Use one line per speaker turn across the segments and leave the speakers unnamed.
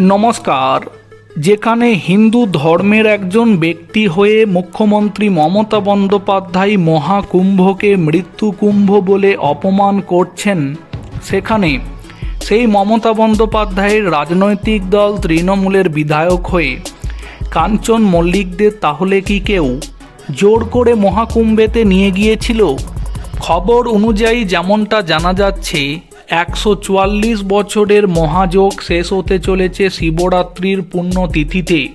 নমস্কার। যেখানে হিন্দু ধর্মের একজন ব্যক্তি হয়ে মুখ্যমন্ত্রী মমতা বন্দ্যোপাধ্যায় মহাকুম্ভকে মৃত্যু কুম্ভ বলে অপমান করছেন, সেখানে সেই মমতা বন্দ্যোপাধ্যায়ের রাজনৈতিক দল তৃণমূলের বিধায়ক হয়ে, কাঞ্চন মল্লিকদের তাহলে কি কেউ জোর করে মহাকুম্ভেতে নিয়ে গিয়েছিল? খবর অনুযায়ী যেমনটা জানা যাচ্ছে একশো চুয়াল্লিশ বছরের মহাযোগ শেষ হতে চলেছে শিবরাত্রির পুণ্যতিথিতে।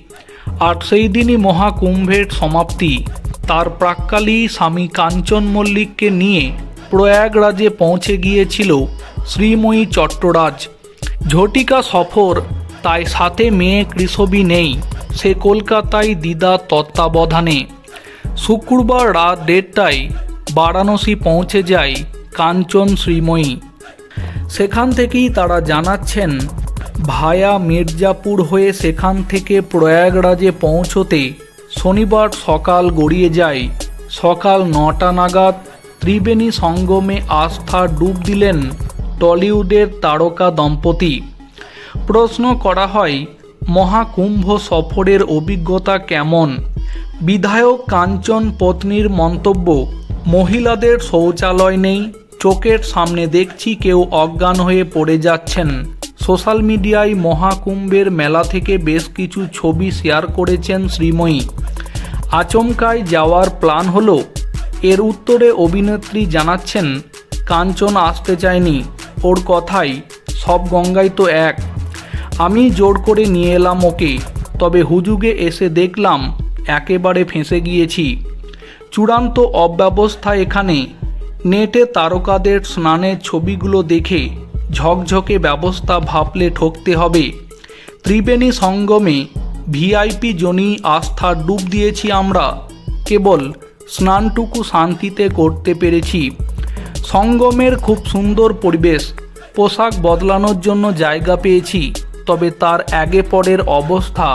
আর সেই দিনই মহাকুম্ভের সমাপ্তি। তার প্রাক্কালেই স্বামী কাঞ্চন মল্লিককে নিয়ে প্রয়াগরাজে পৌঁছে গিয়েছিল শ্রীময়ী চট্টরাজ। ঝটিকা সফর, তাই সাথে মেয়ে কৃষবি নেই, সে কলকাতায় দিদার তত্ত্বাবধানে। শুক্রবার রাত দেড়টায় বারাণসী পৌঁছে যায় কাঞ্চন শ্রীময়ী। সেখান থেকেই তারা জানাচ্ছেন, ভায়া মির্জাপুর হয়ে সেখান থেকে প্রয়াগরাজে পৌঁছতে শনিবার সকাল গড়িয়ে যায়। সকাল নটা নাগাদ ত্রিবেণী সঙ্গমে আস্থা ডুব দিলেন টলিউডের তারকা দম্পতি। প্রশ্ন করা হয়, মহাকুম্ভ সফরের অভিজ্ঞতা কেমন? বিধায়ক কাঞ্চন পত্নীর মন্তব্য, মহিলাদের শৌচালয় নেই চোখের সামনে দেখছি কেউ অজ্ঞান হয়ে পড়ে যাচ্ছেন। সোশ্যাল মিডিয়ায় মহাকুম্ভের মেলা থেকে বেশ কিছু ছবি শেয়ার করেছেন শ্রীময়ী। আচমকায় যাওয়ার প্ল্যান হলো। এর উত্তরে অভিনেত্রী জানাচ্ছেন, কাঞ্চন আসতে চায়নি। ওর কথাই, সব গঙ্গাই তো এক। আমি জোর করে নিয়ে এলাম ওকে। তবে হুজুগে এসে দেখলাম, একেবারে ফেঁসে গিয়েছি। চূড়ান্ত অব্যবস্থা এখানে। নেটে তারকাদের স্নানের ছবিগুলো দেখে ঝকঝকে ব্যবস্থা ভাবলে ঠকতে হবে। ত্রিবেণী সঙ্গমে ভিআইপি জনি আস্থা ডুব দিয়েছি আমরা। কেবল স্নানটুকু শান্তিতে করতে পেরেছি। সঙ্গমের খুব সুন্দর পরিবেশ, পোশাক বদলানোর জন্য জায়গা পেয়েছি, তবে তার আগে পরের অবস্থা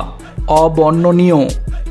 অবর্ণনীয়।